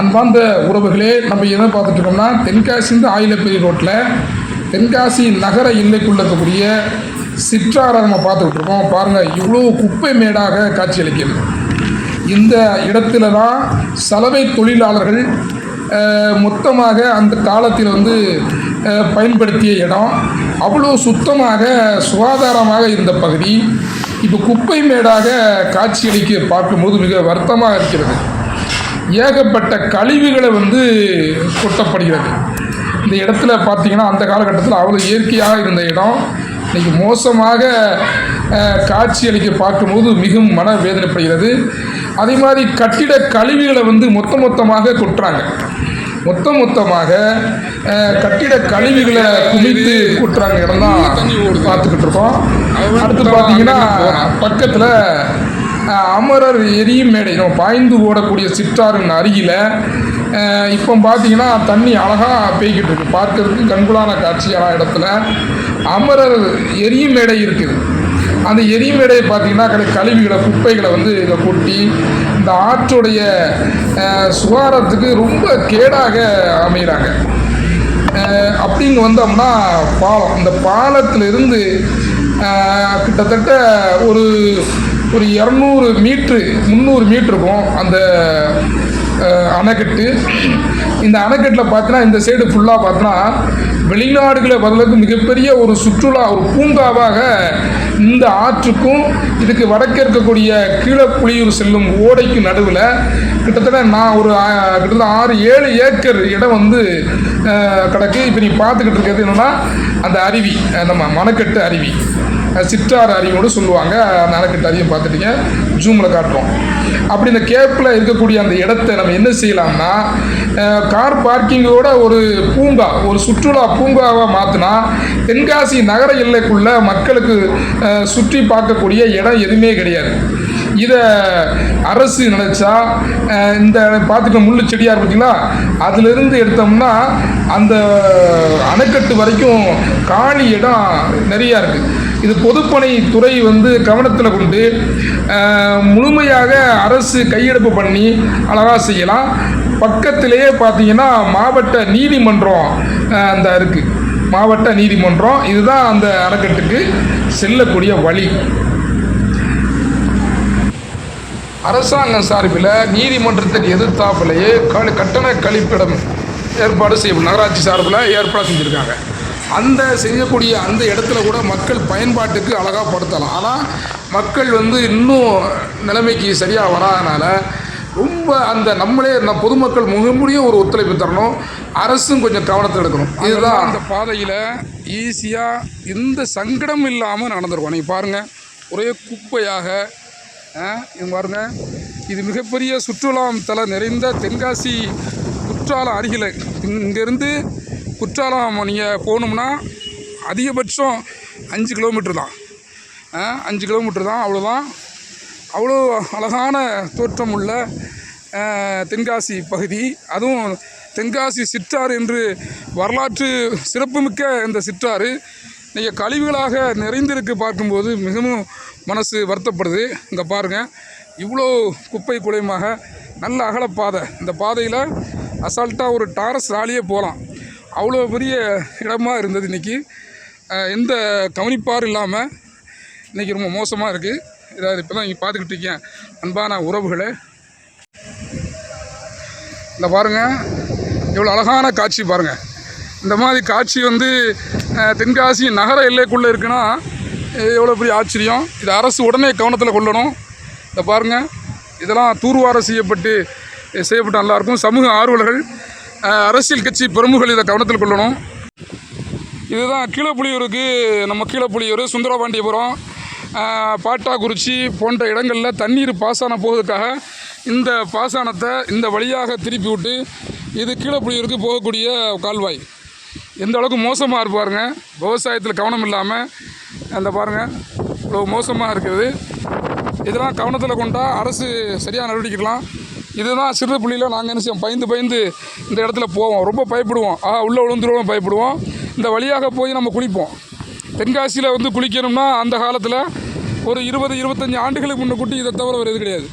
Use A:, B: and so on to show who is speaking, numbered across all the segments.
A: அன்பார்ந்த உறவுகளே நம்ம என்ன பார்த்துட்டு இருக்கோம்னா தென்காசிந்து ஆயிலப்பேரி ரோட்டில் தென்காசி நகர எல்லைக்குள்ள இருக்கக்கூடிய சிற்றாரை நம்ம பார்த்துக்கிட்டு இருக்கோம் பாருங்கள் இவ்வளோ குப்பை மேடாக காட்சியளிக்கிறது இந்த இடத்துல தான் சலவை தொழிலாளர்கள் மொத்தமாக அந்த காலத்தில் வந்து பயன்படுத்திய இடம். அவ்வளோ சுத்தமாக சுகாதாரமாக இருந்த பகுதி. இப்போ குப்பை மேடாக காட்சியளிக்க பார்க்கும்போது மிக வருத்தமாக இருக்கிறது. ஏகப்பட்ட கழிவுகளை வந்து கொட்டப்படுகிறது. இந்த இடத்துல பார்த்தீங்கன்னா அந்த காலகட்டத்தில் அவ்வளோ இயற்கையாக இருந்த இடம். இன்றைக்கி மோசமாக காட்சி காட்சியளிக்க பார்க்கும்போது மிகவும் மன வேதனைப்படுகிறது. அதே மாதிரி கட்டிட கழிவுகளை வந்து மொத்த மொத்தமாக கொட்டுறாங்க. மொத்த மொத்தமாக கட்டிட கழிவுகளை குமித்து கொட்டுறாங்க. இடம் தான் பார்த்துக்கிட்டு இருக்கோம். அடுத்து பார்த்தீங்கன்னா பக்கத்தில் அமரர் எரியும் மேடை நம்ம பாய்ந்து ஓடக்கூடிய சிற்றாறின் அருகில் இப்போ பார்த்தீங்கன்னா தண்ணி அழகாக பெய்கிட்டு இருக்கு. பார்க்கறதுக்கு கண்குளான காட்சியான இடத்துல அமரர் எரியும் மேடை இருக்குது அந்த எரிமேடையை மேடையை பார்த்தீங்கன்னா கடை கழிவுகளை குப்பைகளை வந்து இதை கொட்டி இந்த ஆற்றுடைய சுகாரத்துக்கு ரொம்ப கேடாக அமைகிறாங்க அப்படிங்க வந்தோம்னா பாலம் இந்த பாலத்திலிருந்து கிட்டத்தட்ட ஒரு ஒரு இரநூறு மீட்ரு முந்நூறு மீட்ருக்கும் அந்த அணைக்கட்டு. இந்த அணைக்கட்டில் பார்த்தீங்கன்னா இந்த சைடு ஃபுல்லாக பார்த்தோன்னா வெளிநாடுகளை வரலுக்கு மிகப்பெரிய ஒரு சுற்றுலா ஒரு பூங்காவாக இந்த ஆற்றுக்கும் இதுக்கு வடக்கே இருக்கக்கூடிய கீழப்புலியூர் செல்லும் ஓடைக்கு நடுவில் கிட்டத்தட்ட நான் ஒரு கிட்டத்தட்ட ஆறு ஏழு ஏக்கர் இடம் வந்து கிடக்கு. இப்போ நீ பார்த்துக்கிட்டு இருக்கிறது என்னென்னா அந்த அருவி நம்ம மணக்கட்டு அருவி. சிற்றாறு அருவியோடு சொல்லுவாங்க. அந்த அணைக்கட்டு அருவியை பார்த்துட்டீங்க. ஜூமில் காட்டுறோம். அப்படி இந்த கேப்பில் இருக்கக்கூடிய அந்த இடத்த நம்ம என்ன செய்யலாம்னா கார் பார்க்கிங்கோட ஒரு பூங்கா ஒரு சுற்றுலா பூங்காவாக மாற்றினா தென்காசி நகர எல்லைக்குள்ள மக்களுக்கு சுற்றி பார்க்கக்கூடிய இடம் எதுவுமே கிடையாது. இதை அரசு நினைச்சா இந்த பார்த்துட்டு முள்ளு செடியாக பார்த்தீங்களா? அதிலிருந்து எடுத்தோம்னா அந்த அணைக்கட்டு வரைக்கும் காலி இடம் நிறையா இருக்குது இது பொதுப்பணித்துறை வந்து கவனத்தில் கொண்டு முழுமையாக அரசு கையெடுப்பு பண்ணி அழகாக செய்யலாம். பக்கத்திலேயே பார்த்தீங்கன்னா மாவட்ட நீதிமன்றம் அந்த இருக்குது மாவட்ட நீதிமன்றம் இதுதான் அந்த அணைக்கட்டுக்கு செல்லக்கூடிய வழி. அரசாங்கம் சார்பில் நீதிமன்றத்துக்கு எதிர்த்தாப்புலேயே கட்டண கழிப்பிடம் ஏற்பாடு செய்யப்படும் நகராட்சி சார்பில் ஏற்பாடு செஞ்சுருக்காங்க. அந்த செய்யக்கூடிய அந்த இடத்துல கூட மக்கள் பயன்பாட்டுக்கு அழகாக படுத்தலாம் ஆனால் மக்கள் வந்து இன்னும் நிலைமைக்கு சரியாக வராதனால ரொம்ப அந்த நம்மளே நம்ம பொதுமக்கள் முகமுடிய ஒரு ஒத்துழைப்பு தரணும். அரசும் கொஞ்சம் கவனத்தில் எடுக்கணும். இதுதான். அந்த பாதையில் ஈஸியாக எந்த சங்கடம் இல்லாமல் நடந்துருக்கோம். நீங்கள் பாருங்கள் ஒரே குப்பையாக ஆ, இது பாருங்க இது மிகப்பெரிய சுற்றுலா தல நிறைந்த தென்காசி குற்றாலம் அருகில். இங்கேருந்து குற்றாலம் நீங்கள் போகணும்னா அதிகபட்சம் அஞ்சு கிலோமீட்டர் தான். அஞ்சு கிலோமீட்டர் தான் அவ்வளோதான் அவ்வளோ அழகான தோற்றம் உள்ள தென்காசி பகுதி. அதுவும் தென்காசி சிற்றாறு என்று வரலாற்று சிறப்புமிக்க இந்த சிற்றாறு. இன்றைக்கி கழிவுகளாக நிறைந்திருக்கு பார்க்கும்போது மிகவும் மனசு வருத்தப்படுது. இங்கே பாருங்கள் இவ்வளோ குப்பை குலையுமாக நல்ல அகலப்பாதை. இந்த பாதையில் அசால்ட்டாக ஒரு டாரஸ் ராலியே போகலாம் அவ்வளோ பெரிய இடமா இருந்தது இன்றைக்கி எந்த கவனிப்பாரும் இல்லாமல் இன்றைக்கி ரொம்ப மோசமாக இருக்குது இதாவது இப்போ தான் நீங்கள் பார்த்துக்கிட்டு இருக்கீங்க. அன்பான உறவுகளை. இந்த பாருங்கள் எவ்வளோ அழகான காட்சி பாருங்கள் இந்த மாதிரி காட்சி வந்து தென்காசி நகர எல்லைக்குள்ளே இருக்குன்னா எவ்வளோ பெரிய ஆச்சரியம். இது அரசு உடனே கவனத்தில் கொள்ளணும். இந்த பாருங்கள் இதெல்லாம் தூர்வார செய்யப்பட்டு செய்யப்பட்டு செய்யப்பட்ட நல்லாயிருக்கும் சமூக ஆர்வலர்கள் அரசியல் கட்சி பிரமுகர்கள் இதை கவனத்தில் கொள்ளணும். இதுதான் கீழப்புலியூருக்கு நம்ம கீழப்புலியூர் சுந்தரபாண்டியபுரம் பாட்டாக்குறிச்சி போன்ற இடங்களில் தண்ணீர் பாசனம் போவதுக்காக இந்த பாசனத்தை இந்த வழியாக திருப்பி விட்டு இது கீழப்புலியூருக்கு போகக்கூடிய கால்வாய். எந்த அளவுக்கு மோசமாக இருப்பாருங்க விவசாயத்தில் கவனம் இல்லாமல் அந்த பாருங்கள் இவ்வளோ மோசமாக இருக்குது. இதெல்லாம் கவனத்தில் கொண்டா அரசு சரியாக நடவடிக்கலாம் இதுதான் சிறு புள்ளியில் நாங்கள் என்ன செய்வோம்? பயந்து பயந்து இந்த இடத்துல போவோம். ரொம்ப பயப்படுவோம். ஆ உள்ளே விழுந்துருவோம் பயப்படுவோம். இந்த வழியாக போய் நம்ம குளிப்போம். தென்காசியில் வந்து குளிக்கணும்னா அந்த காலத்தில் ஒரு இருபது இருபத்தஞ்சி ஆண்டுகளுக்கு முன்னே கூட்டி இதை தவிர ஒரு இது கிடையாது.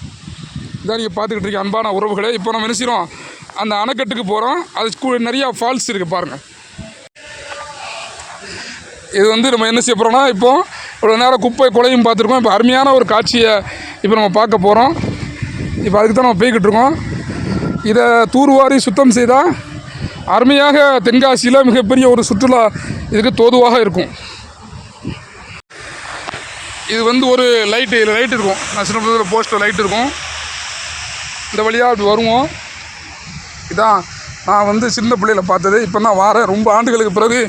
A: இதான் நீங்கள் பார்த்துக்கிட்டு இருக்க அன்பான உறவுகளே. இப்போ நம்ம நினைச்சிரும்
B: அந்த அணைக்கட்டுக்கு போகிறோம் அது நிறையா ஃபால்ஸ் இருக்குது பாருங்கள் இது வந்து நம்ம என்ன செய்ய போகிறோம்னா இப்போ இவ்வளோ நேரம் குப்பை குலையும் பார்த்துருக்கோம். இப்போ அருமையான ஒரு காட்சியை இப்போ நம்ம பார்க்க போகிறோம் இப்போ அதுக்கு தான் நம்ம போய்கிட்டு இருக்கோம். இதை தூர்வாரி சுத்தம் செய்தால் அருமையாக தென்காசியில் மிகப்பெரிய ஒரு சுற்றுலா இதுக்கு தோதுவாக இருக்கும். இது வந்து ஒரு லைட்டு இதில் லைட் இருக்கும். நான் சின்ன பிள்ளைல போஸ்ட்டில் லைட் இருக்கும். இந்த வழியாக அப்படி வருவோம். இதான் நான் வந்து சின்ன பிள்ளையில் பார்த்தது. இப்போ தான் வாரேன். ரொம்ப ஆண்டுகளுக்கு பிறகு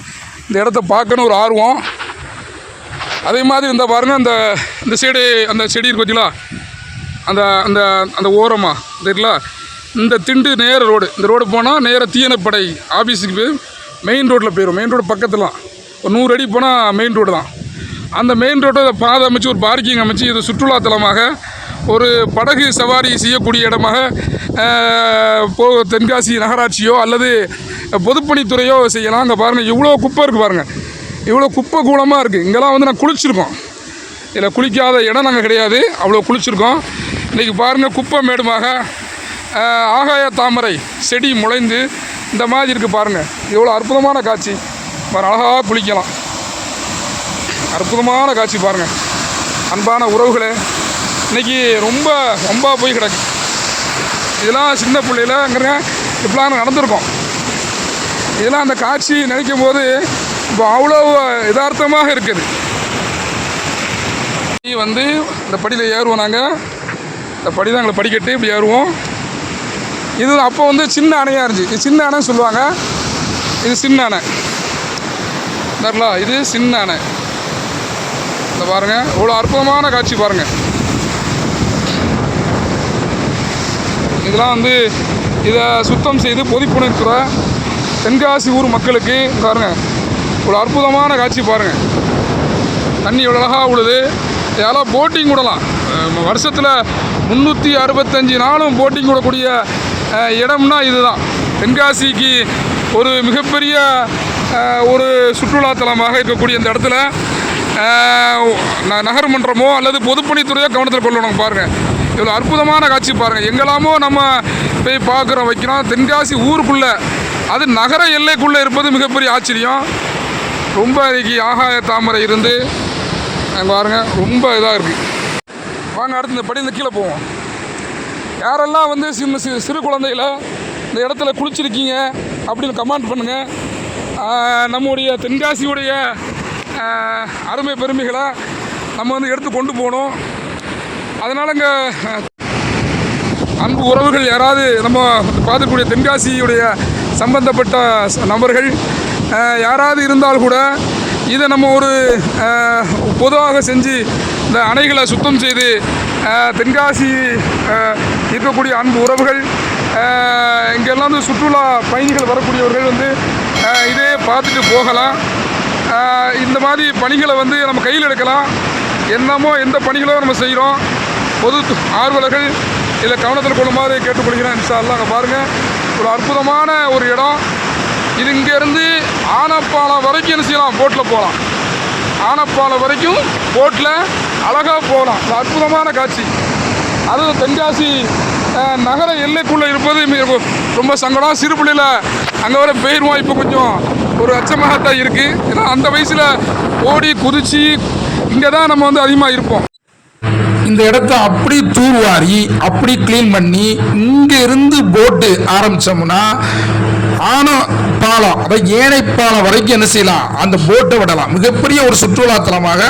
B: இந்த இடத்த பார்க்கணும் ஒரு ஆர்வம். அதே மாதிரி இந்த பாருங்கள் அந்த இந்த சைடு அந்த செடி இருக்கு பார்த்தீங்களா அந்த அந்த அந்த ஓரமாக தெரியல இந்த திண்டு நேர ரோடு இந்த ரோடு போனால் நேர தீயணைப்படை ஆஃபீஸுக்கு போய் மெயின் ரோட்டில் போயிடும் மெயின் ரோடு பக்கத்தில் ஒரு நூறு அடி போனால் மெயின் ரோடு தான். அந்த மெயின் ரோட்டை பாதை அமைச்சு ஒரு பார்க்கிங் அமைச்சு இது சுற்றுலாத்தலமாக ஒரு படகு சவாரி செய்யக்கூடிய இடமாக போ தென்காசி நகராட்சியோ அல்லது பொதுப்பணித்துறையோ செய்யலாம். அங்கே பாருங்கள் இவ்வளோ குப்பை இருக்குது பாருங்கள் இவ்வளோ குப்பை கூலமாக இருக்குது இங்கெல்லாம் வந்து நான் குளிச்சிருக்கோம். இதில் குளிக்காத இடம் நாங்கள் கிடையாது. அவ்வளோ குளிச்சிருக்கோம். இன்றைக்கி பாருங்கள் குப்பை மேடுமாக ஆகாய தாமரை செடி முளைந்து இந்த மாதிரி இருக்குது பாருங்கள் எவ்வளோ அற்புதமான காட்சி. பாரு அழகாக குளிக்கலாம். அற்புதமான காட்சி பாருங்கள் அன்பான உறவுகளே இன்னைக்கு ரொம்ப ரொம்ப போய் கிடக்கு. இதெல்லாம் சின்ன பிள்ளையில இப்படிலாம் நடந்திருக்கோம். இதெல்லாம் அந்த காட்சி நினைக்கும் போது இப்போ அவ்வளோ யதார்த்தமாக இருக்குது. வந்து இந்த படியில் ஏறுவோம் நாங்கள் இந்த படி தான் எங்களை படிக்கட்டு இப்படி ஏறுவோம். இது அப்போ வந்து சின்ன அணையாக இருந்துச்சு. இது சின்ன அணைன்னு சொல்லுவாங்க. இது சின்ன அணை. தரலா இது சின்ன அணை. இந்த பாருங்கள் இவ்வளோ அற்புதமான காட்சி பாருங்கள் இதெல்லாம் வந்து இதை சுத்தம் செய்து பொதுப்புணர்த்துறை தென்காசி ஊர் மக்களுக்கு பாருங்கள் இவ்வளோ அற்புதமான காட்சி பாருங்கள் தண்ணி இவ்வளோ அழகாக உழுது இதெல்லாம் போட்டிங் விடலாம். வருஷத்தில் முந்நூற்றி அறுபத்தஞ்சு நாளும் போட்டிங் விடக்கூடிய இடம்னா இதுதான். தென்காசிக்கு ஒரு மிகப்பெரிய ஒரு சுற்றுலாத்தலமாக இருக்கக்கூடிய இந்த இடத்துல ந- நகர்மன்றமோ அல்லது பொதுப்பணித்துறையோ கவனத்தில் கொள்ளணும் பாருங்கள் இவ்வளோ அற்புதமான காட்சி பாருங்கள் எங்கெல்லாமோ நம்ம போய் பார்க்குறோம் வைக்கிறோம். தென்காசி ஊருக்குள்ளே அது நகர எல்லைக்குள்ளே இருப்பது மிகப்பெரிய ஆச்சரியம். ரொம்ப இன்னைக்கு ஆகாய தாமரை இருந்து அங்கே ரொம்ப இதாக இருக்குது வாங்க அடுத்து இந்த படி இந்த கீழே போவோம். யாரெல்லாம் வந்து சின்ன சி சிறு குழந்தைகள இந்த இடத்துல குளிச்சிருக்கீங்க அப்படின்னு கமெண்ட் பண்ணுங்கள் நம்முடைய தென்காசியுடைய அருமை பெருமைகளை நம்ம வந்து எடுத்து கொண்டு போகணும். அதனால் இங்கே அன்பு உறவுகள் யாராவது நம்ம பார்த்துக்கூடிய தென்காசியுடைய சம்பந்தப்பட்ட நபர்கள் யாராவது இருந்தால் கூட இதை நம்ம ஒரு பொதுவாக செஞ்சு இந்த அணைகளை சுத்தம் செய்து தென்காசி இருக்கக்கூடிய அன்பு உறவுகள் இங்கெல்லாம் வந்து சுற்றுலா பயணிகள் வரக்கூடியவர்கள் வந்து இதே பார்த்துட்டு போகலாம். இந்த மாதிரி பணிகளை வந்து நம்ம கையில் எடுக்கலாம். என்னமோ எந்த பணிகளோ நம்ம செய்கிறோம். பொது ஆர்வலர்கள் இதில் கவனத்தில் கொள்ளுமாறு கேட்டுக்கொள்கிறேன். இன்ஷா அல்லாஹ் அங்கே பாருங்கள் ஒரு அற்புதமான ஒரு இடம். இது இங்கேருந்து ஆனப்பாலம் வரைக்கும் என்ன செய்யலாம்? போட்டில் போகலாம். ஆனப்பாலம் வரைக்கும் போட்டில் அழகாக போகலாம். அற்புதமான காட்சி. அதுவும் தென்காசி நகர எல்லைக்குள்ளே இருப்பது மிக- ரொம்ப சங்கடம். சிறு பிள்ளையில் அங்கே வர போயிடுவோம் இப்போ கொஞ்சம் ஒரு அச்சமாக தான் இருக்குது ஏன்னா அந்த வயசில் ஓடி குதிச்சு இங்கே தான் நம்ம வந்து அதிகமாக இருப்போம்.
A: இந்த இடத்த அப்படி தூர்வாரி அப்படி க்ளீன் பண்ணி இங்கே இருந்து போட்டு ஆரம்பிச்சோம்னா ஆன பாலம். அதாவது ஏனை பாலம் வரைக்கும் என்ன செய்யலாம்? அந்த போட்டை விடலாம். மிகப்பெரிய ஒரு சுற்றுலாத்தலமாக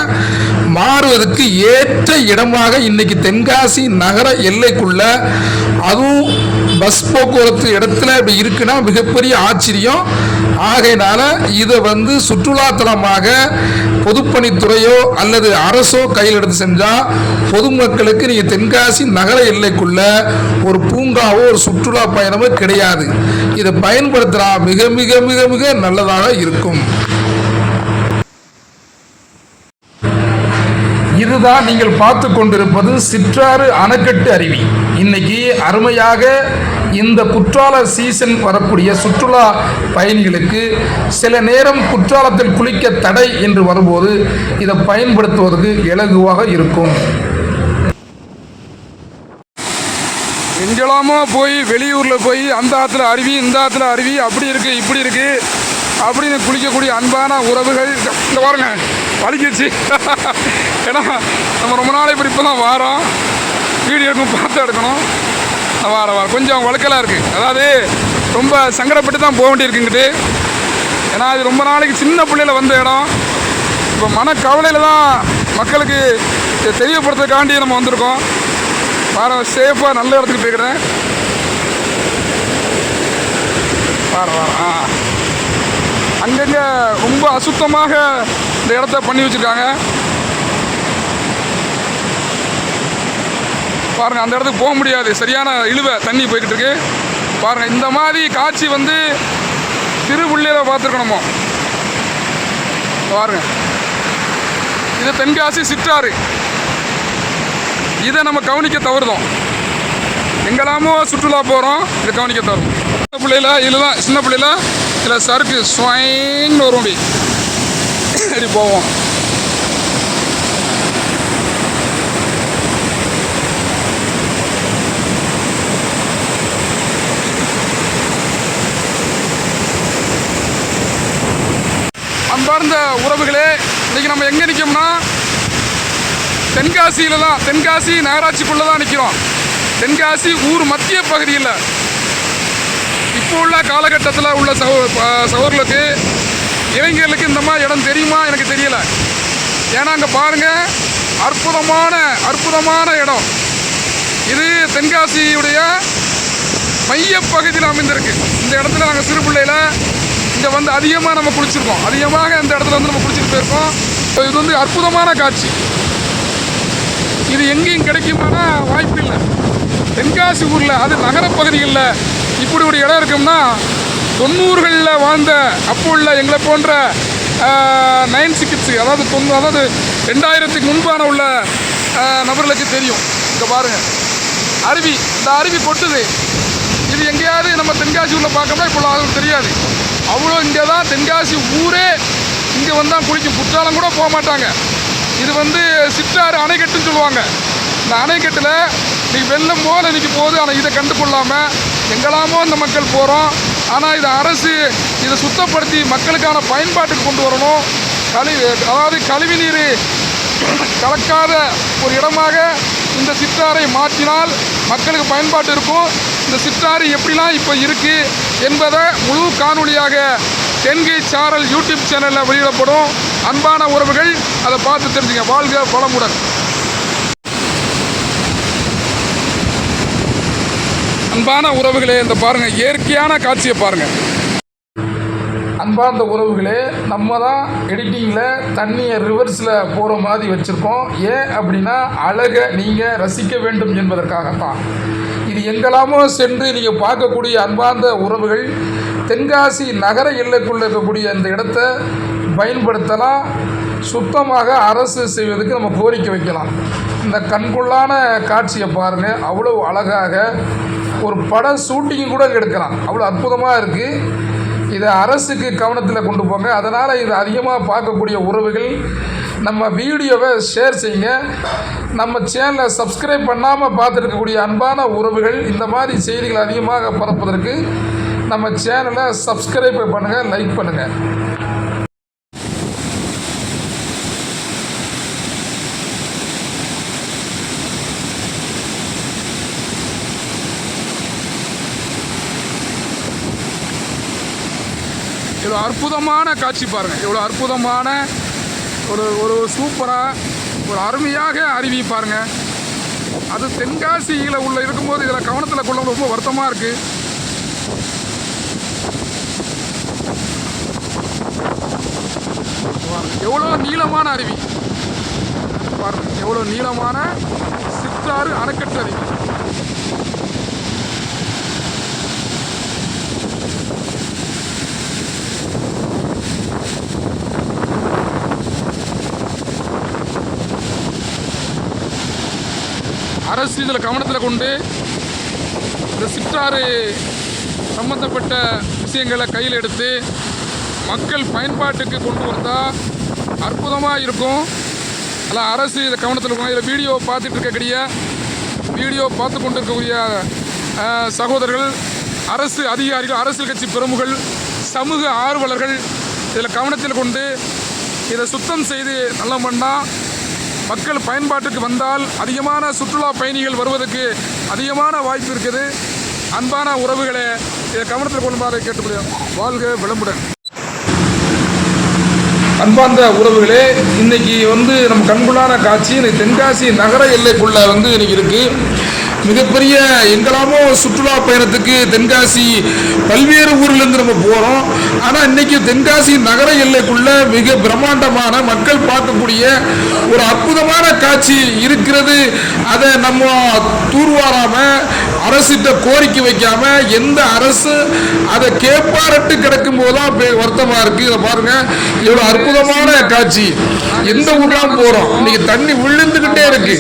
A: மாறுவதற்கு ஏற்ற இடமாக இன்னைக்கு தென்காசி நகர எல்லைக்குள்ள அதுவும் பஸ் போக்குவரத்து இடத்துல இப்படி இருக்குன்னா மிகப்பெரிய ஆச்சரியம். ஆகையினால இதை வந்து சுற்றுலாத்தலமாக பொதுப்பணித்துறையோ அல்லது அரசோ கையில் எடுத்து செஞ்சால் பொதுமக்களுக்கு நீங்கள் தென்காசி நகர எல்லைக்குள்ள ஒரு பூங்காவோ ஒரு சுற்றுலா பயணமோ கிடையாது. இதை பயன்படுத்தினா மிக மிக மிக மிக நல்லதாக இருக்கும்.
B: இதுதான் நீங்கள் பார்த்து கொண்டிருப்பது சிற்றாறு அணைக்கட்டு அருவி. இன்னைக்கு அருமையாக இந்த குற்றால சீசன் வரக்கூடிய சுற்றுலா பயணிகளுக்கு சில நேரம் குற்றாலத்தில் குளிக்க தடை என்று வரும்போது இதை பயன்படுத்துவதற்கு இலகுவாக இருக்கும்.
A: எங்கெல்லாமோ போய் வெளியூரில் போய் அந்த ஆற்றுல அருவி இந்த ஆற்றுல அருவி அப்படி இருக்குது இப்படி இருக்குது அப்படின்னு குளிக்கக்கூடிய அன்பான உறவுகள் இந்த பாருங்க வலிக்கிடுச்சு. ஏன்னா நம்ம ரொம்ப நாள் இப்படி இப்போ தான் வாரோம். வீடியோ எடுக்கணும் பார்த்து எடுக்கணும். வார வாரம் கொஞ்சம் வழக்கலாக இருக்குது அதாவது ரொம்ப சங்கடப்பட்டு தான் போக வேண்டியிருக்குங்கிட்டு ஏன்னா அது ரொம்ப நாளைக்கு சின்ன பிள்ளையில் வந்த இடம். இப்போ மனக்கவலையில் தான் மக்களுக்கு தெரியப்படுத்துறதுக்காண்டி நம்ம வந்திருக்கோம். வார சேஃபாக நல்ல இடத்துக்கு போய்க்கிறேன். வார வாரம் ஆ. அங்கங்கே ரொம்ப அசுத்தமாக இந்த இடத்த பண்ணி வச்சுருக்காங்க. பாருங்க அந்த இடத்துக்கு போக முடியாது. சரியான இழுவை தண்ணி போய்கிட்டு இருக்கு. பாருங்க இந்த மாதிரி காட்சி வந்து திருவுள்ளியில் பார்த்துருக்கணுமோ? பாருங்க. இது தென்காசி சிற்றாறு. இதை நம்ம கவனிக்க தவறுதோம். எங்கெல்லாமோ சுற்றுலா போகிறோம் இதை கவனிக்க தவறும் சின்ன பிள்ளையில இதில் தான் சின்ன பிள்ளையில இதில் சறுக்கு ஸ்வைன்னு வரும் அப்படி அப்படி போவோம். அன்பார்ந்த உறவுகளே இன்றைக்கி நம்ம எங்கே நிற்கோம்னா தென்காசியில் தான் தென்காசி நகராட்சிக்குள்ளே தான் நிற்கிறோம் தென்காசி ஊர் மத்திய பகுதியில். இப்போ உள்ள காலகட்டத்தில் உள்ள சகோ ப- சகோதரர்களுக்கு இளைஞர்களுக்கு இந்த மாதிரி இடம் தெரியுமா? எனக்கு தெரியல. ஏன்னா அங்கே பாருங்கள் அற்புதமான அற்புதமான இடம். இது தென்காசியுடைய மையப்பகுதியில் அமைந்திருக்கு. இந்த இடத்துல நாங்கள் சிறு பிள்ளையில் இங்கே வந்து அதிகமாக நம்ம குளிச்சிருக்கோம் அதிகமாக இந்த இடத்துல வந்து நம்ம குளிச்சுட்டு போயிருக்கோம் இது வந்து அற்புதமான காட்சி. இது எங்கேயும் கிடைக்குமானா வாய்ப்பு இல்லை. தென்காசி ஊரில் அது நகரப்பகுதிகளில் இப்படி ஒரு இடம் இருக்கும்னா தொண்ணூறுகளில் வாழ்ந்த அப்போ உள்ள எங்களை போன்ற நைன் சிக்ஸ் அதாவது தொண்ணூ அதாவது ரெண்டாயிரத்துக்கு முன்பான உள்ள நபர்களுக்கு தெரியும். இங்கே பாருங்கள் அருவி இந்த அருவி கொட்டுது. இது எங்கேயாவது நம்ம தென்காசி ஊரில் பார்க்கணும்னா இப்போ அது தெரியாது. அவ்வளோ இங்கே தான் தென்காசி ஊரே இங்கே வந்தால் குளிக்கும் குற்றாலம் கூட போக மாட்டாங்க. இது வந்து சிற்றாறு அணைக்கட்டுன்னு சொல்லுவாங்க. இந்த அணைக்கட்டில் இன்றைக்கி வெள்ளம் போல் இன்றைக்கி போகுது. ஆனால் இதை கண்டு கொள்ளாமல் எங்கெல்லாமோ இந்த மக்கள் போகிறோம் ஆனால் இது அரசு இதை சுத்தப்படுத்தி மக்களுக்கான பயன்பாட்டுக்கு கொண்டு வரணும். கழிவு அதாவது கழிவு நீர் கலக்காத ஒரு இடமாக இந்த சிற்றாரை மாற்றினால் மக்களுக்கு பயன்பாட்டு இருக்கும். இந்த சிற்றாறு எப்படிலாம் இப்போ இருக்குது என்பதை முழு காணொளியாக தென்கை சாரல் யூடியூப் சேனலில் வெளியிடப்படும். அன்பான உறவுகள் அதை பார்த்து தெரிஞ்சுங்க. வாழ்க வளமுடன். அன்பான உறவுகளே இந்த பாருங்கள் இயற்கையான காட்சியை பாருங்கள் அன்பார்ந்த உறவுகளே நம்ம தான் எடிட்டிங்கில் தண்ணியை ரிவர்ஸில் போகிற மாதிரி வச்சுருக்கோம். ஏன் அப்படின்னா அழகை நீங்கள் ரசிக்க வேண்டும் என்பதற்காகத்தான். இது எங்கெல்லாமோ சென்று நீங்கள் பார்க்கக்கூடிய அன்பார்ந்த உறவுகள் தென்காசி நகர எல்லைக்குள்ளே இருக்கக்கூடிய இந்த இடத்த பயன்படுத்தலாம். சுத்தமாக அரசு செய்வதற்கு நம்ம கோரிக்கை வைக்கலாம். இந்த கண்கொள்ளான காட்சியை பாருங்கள் அவ்வளோ அழகாக ஒரு பட ஷூட்டிங் கூட எடுக்கலாம். அவ்வளோ அற்புதமாக இருக்குது இதை அரசுக்கு கவனத்தில் கொண்டு போங்க. அதனால் இது அதிகமாக பார்க்கக்கூடிய உறவுகள். நம்ம வீடியோவை ஷேர் செய்யுங்க. நம்ம சேனலை சப்ஸ்கிரைப் பண்ணாமல் பார்த்துருக்கக்கூடிய அன்பான உறவுகள் இந்த மாதிரி செய்திகள் அதிகமாக பரப்புவதற்கு நம்ம சேனலை சப்ஸ்கிரைப் பண்ணுங்கள் லைக் பண்ணுங்கள் ஒரு அற்புதமான காட்சி பாருங்கள் இவ்வளோ அற்புதமான ஒரு ஒரு சூப்பராக ஒரு அருமையாக அருவி பாருங்கள் அது தென்காசியில் உள்ள இருக்கும்போது இதில் கவனத்தில் கொள்ள ரொம்ப வருத்தமாக இருக்குது எவ்வளோ நீளமான அருவி. பாருங்கள் எவ்வளோ நீளமான சிற்றாறு அணைக்கட்டு அருவி. அரசு இதில் கவனத்தில் கொண்டு இந்த சிற்றாறு சம்பந்தப்பட்ட விஷயங்களை கையில் எடுத்து மக்கள் பயன்பாட்டுக்கு கொண்டு வந்தால் அற்புதமாக இருக்கும். அதில் அரசு இதை கவனத்தில் இருக்கும். இதில் வீடியோ பார்த்துட்டு இருக்கக்கூடிய வீடியோ பார்த்து கொண்டு இருக்கக்கூடிய
B: சகோதரர்கள் அரசு அதிகாரிகள் அரசியல் கட்சி பிரமுகள் சமூக ஆர்வலர்கள் இதில் கவனத்தில் கொண்டு இதை சுத்தம் செய்து நல்லா பண்ணால் மக்கள் பயன்பாட்டுக்கு வந்தால் அதிகமான சுற்றுலா பயணிகள் வருவதற்கு அதிகமான வாய்ப்பு இருக்குது. அன்பான உறவுகளை இதை கவனத்தில் கொள்ளுமாறு கேட்டுக்கொள்கிறோம் வாழ்க விளம்புடன் அன்பார்ந்த உறவுகளே இன்னைக்கு வந்து நம்ம கண்குள்ளான காட்சி இன்னைக்கு தென்காசி நகர எல்லைக்குள்ள வந்து இன்னைக்கு இருக்கு. மிகப்பெரிய எங்கெல்லாமோ சுற்றுலா பயணத்துக்கு தென்காசி பல்வேறு ஊர்லேருந்து நம்ம போகிறோம் ஆனால் இன்னைக்கு தென்காசி நகர எல்லைக்குள்ள மிக பிரம்மாண்டமான மக்கள் பார்க்கக்கூடிய ஒரு அற்புதமான காட்சி இருக்கிறது. அதை நம்ம தூர்வாராம அரசிட்ட கோரிக்கை வைக்காம எந்த அரசு அதை கேப்பாரட்டு கிடக்கும் போதுதான் வருத்தமா இருக்கு. இதை பாருங்க. இவ்வளவு அற்புதமான காட்சி. எந்த ஊர்லாம் போறோம்? இன்னைக்கு தண்ணி விழுந்துகிட்டே இருக்கு.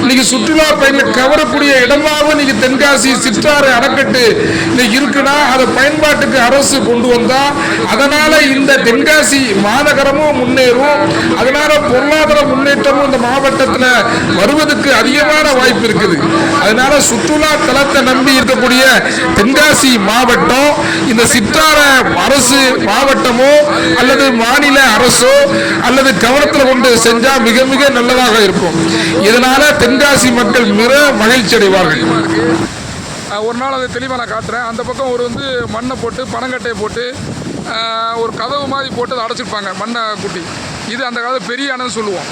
B: இன்னைக்கு சுற்றுலா பயணிகள் கவரக்கூடிய இடமாவும் இன்னைக்கு தென்காசி சிற்றாறு அணைக்கட்டு இன்னைக்கு இருக்குன்னா அதை பயன்பாட்டுக்கு அரசு கொண்டு வந்தா அதனால இந்த தென்காசி மாநகரமும் முன்னேறும். அதனால பொருளாதார முன்னேற்றமும் இந்த மாவட்டத்தில் வருவதற்கு அதிகமான வாய்ப்பு இருக்குது. அதனால சுற்றுலா தலத்தை நம்பி இருக்கக்கூடிய தென்காசி மாவட்டம் இந்த சிற்றார அரசு மாவட்டமோ அல்லது மாநில அரசோ அல்லது கவனத்தில் கொண்டு செஞ்சா மிக மிக நல்லதாக இருக்கும். இதனால தென்காசி மக்கள் மிக மகிழ்ச்சி அடைவார்கள் ஒரு நாள் அதை தெளிவாக நான் காட்டுறேன். அந்த பக்கம் ஒரு வந்து மண்ணை போட்டு பனங்கட்டையை போட்டு ஒரு கதவு மாதிரி போட்டு அதை அடைச்சிருப்பாங்க மண்ணை குட்டி. இது அந்த காலத்து பெரிய அணைன்னு சொல்லுவோம்.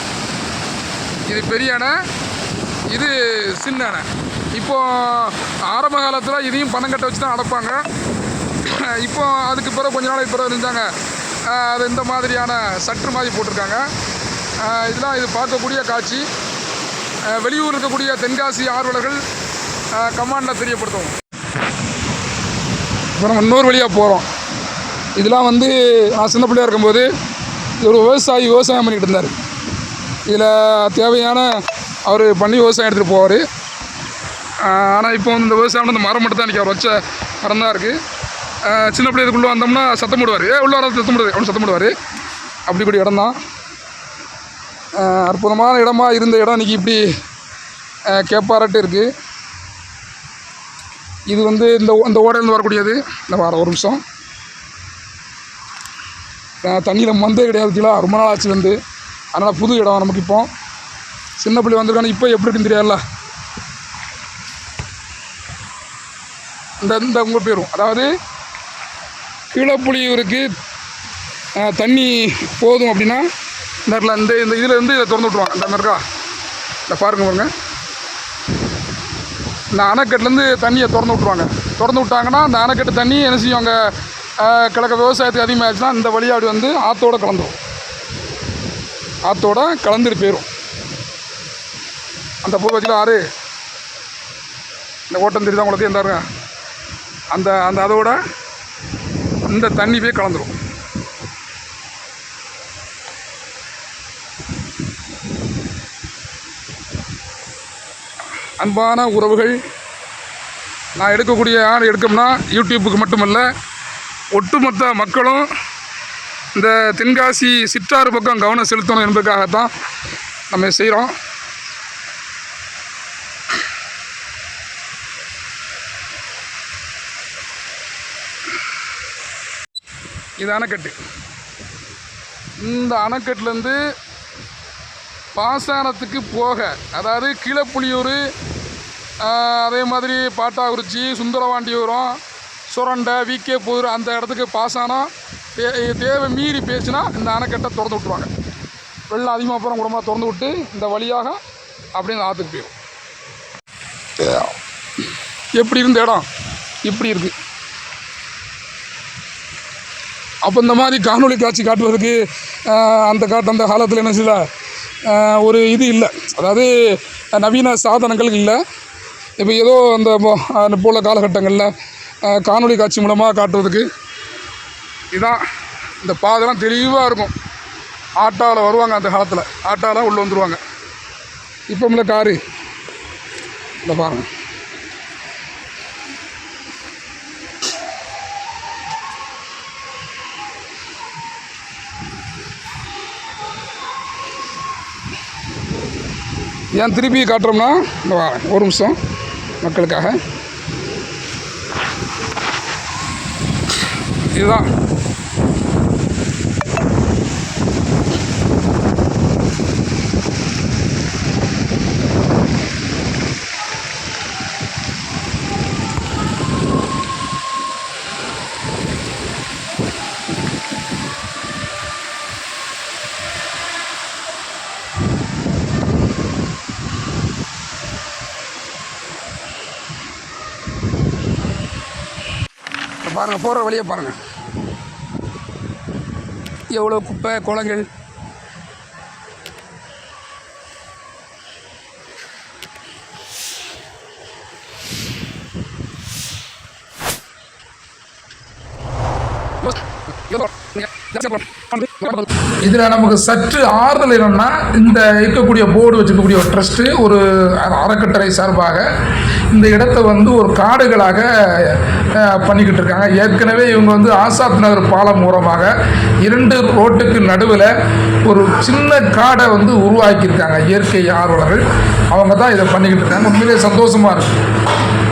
B: இது பெரிய அணை இது சின்ன அணை. இப்போ ஆரம்ப காலத்தில் இதையும் பனங்கட்டை வச்சு தான் அடைப்பாங்க. இப்போ அதுக்கு பிறகு கொஞ்ச நாளைக்கு பிறகு இருந்தாங்க அது இந்த மாதிரியான சற்று மாதிரி போட்டிருக்காங்க. இதெல்லாம் இது பார்க்கக்கூடிய காட்சி. வெளியூர் இருக்கக்கூடிய தென்காசி ஆர்வலர்கள் கமாண்டில் தெரியப்படுத்துவோம். இப்போ நம்ம இன்னொரு வழியாக போகிறோம் இதெல்லாம் வந்து நான் சின்ன பிள்ளையாக இருக்கும்போது ஒரு விவசாயி விவசாயம் பண்ணிக்கிட்டு இருந்தார். இதில் தேவையான அவர் பண்ணி விவசாயம் எடுத்துகிட்டு போவார். ஆனால் இப்போ வந்து இந்த விவசாயம் வந்து மரம் மட்டும் தான் இன்றைக்கி அவர் வச்ச மரம் தான் இருக்குது சின்ன பிள்ளைகளுக்குள்ளே வந்தோம்னா சத்தம் போடுவார். ஏ உள்ள வர சத்தம் போடுவார் அவனு சத்தம் போடுவார். அப்படி கூடிய இடம் தான் அற்புதமான இடமா இருந்த இடம் இன்றைக்கி இப்படி கேப்பாரட்டு இருக்குது இது வந்து இந்த இந்த ஓடையிலேருந்து வரக்கூடியது. இந்த வாரம் ஒரு நிமிஷம். தண்ணியில் மந்தே கிடையாது கீழே ரொம்ப நாள் ஆச்சு வந்து. அதனால் புது இடம் நமக்கு இப்போ. சின்ன பிள்ளை வந்திருக்கானு இப்போ எப்படி இருக்குன்னு தெரியாதுல்ல. இந்த இந்த உங்கள் பேரும். அதாவது கீழப்புலியூருக்கு தண்ணி போதும் அப்படின்னா இந்த இடத்துல இந்த இந்த இதில் இருந்து இதை திறந்து விட்ருவாங்க இந்த மாதிரி இருக்கா? இந்த பாருங்க பாருங்க. இந்த அணைக்கட்டுலேருந்து தண்ணியை திறந்து விட்ருவாங்க திறந்து விட்டாங்கன்னா அந்த அணைக்கட்டு தண்ணி என்ன செய்வாங்க கிழக்க விவசாயத்துக்கு அதிகமாகிடுச்சுன்னா இந்த வழியாக அப்படி வந்து ஆற்றோடு கலந்துடும் ஆற்றோட கலந்துட்டு போயிடும் அந்த பூர்வத்தில் ஆறு. இந்த ஓட்டம் தெரியுதா உங்களுக்கு? எந்த அந்த அந்த அதோட இந்த தண்ணி போய் கலந்துடும் அன்பான உறவுகள் நான் எடுக்கக்கூடிய ஆடு எடுக்கணும்னா யூடியூப்புக்கு மட்டுமல்ல ஒட்டுமொத்த மக்களும் இந்த தென்காசி சிற்றாறு பக்கம் கவனம் செலுத்தணும் என்பதற்காகத்தான் நம்ம செய்கிறோம். இது அணைக்கட்டு. இந்த அணைக்கட்டுலேருந்து பாசனத்துக்கு போக அதாவது கீழப்புலியூர் அதே மாதிரி பாட்டாக்குறிச்சி சுந்தரவாண்டியூரம் சுரண்டை விகே புதூர் அந்த இடத்துக்கு பாஸ் ஆனால் தே தேவை மீறி பேச்சுனா இந்த அணைக்கட்டை திறந்து விட்ருவாங்க வெள்ளம் அதிகமாக போகிற குடமாக திறந்து விட்டு இந்த வழியாக அப்படியே இந்த ஆற்றுக்கு போயிடும் எப்படி இருந்த இடம்? இப்படி இருக்குது அப்போ இந்த மாதிரி காணொளி காட்சி காட்டுவதற்கு அந்த காட்டு அந்த காலத்தில் என்ன செய்யல? ஒரு இது இல்லை. அதாவது நவீன சாதனங்கள் இல்லை. இப்போ ஏதோ அந்த போல இப்போ உள்ள காலகட்டங்களில் காணொலி காணொளி காட்சி மூலமாக காட்டுறதுக்கு இதான் இந்த பாதைலாம் தெளிவாக இருக்கும். ஆட்டோவில் வருவாங்க அந்த காலத்தில். ஆட்டோவில் உள்ளே வந்துடுவாங்க இப்போ இல்லை காரு. இந்த பாருங்கள் ஏன் திருப்பி காட்டுறோம்னா இந்த வாரேன் ஒரு நிமிஷம். மக்களுக்காக.
A: இதுதான். பாருங்கள் போகிற வழியை பாருங்கள் எவ்வளோ குப்பை குளங்கள். இதில் நமக்கு சற்று ஆறுதல் என்னன்னா இந்த இருக்கக்கூடிய போர்டு வச்சுக்கக்கூடிய ஒரு ட்ரஸ்ட்டு ஒரு அறக்கட்டளை சார்பாக இந்த இடத்த வந்து ஒரு காடுகளாக பண்ணிக்கிட்டு இருக்காங்க. ஏற்கனவே இவங்க வந்து ஆசாத் நகர் பாலம் மூலமாக இரண்டு ரோட்டுக்கு நடுவில் ஒரு சின்ன காடை வந்து உருவாக்கியிருக்காங்க. இயற்கை ஆர்வலர்கள். அவங்க தான் இதை பண்ணிக்கிட்டு இருக்காங்க. உண்மையிலே சந்தோஷமாக இருக்குது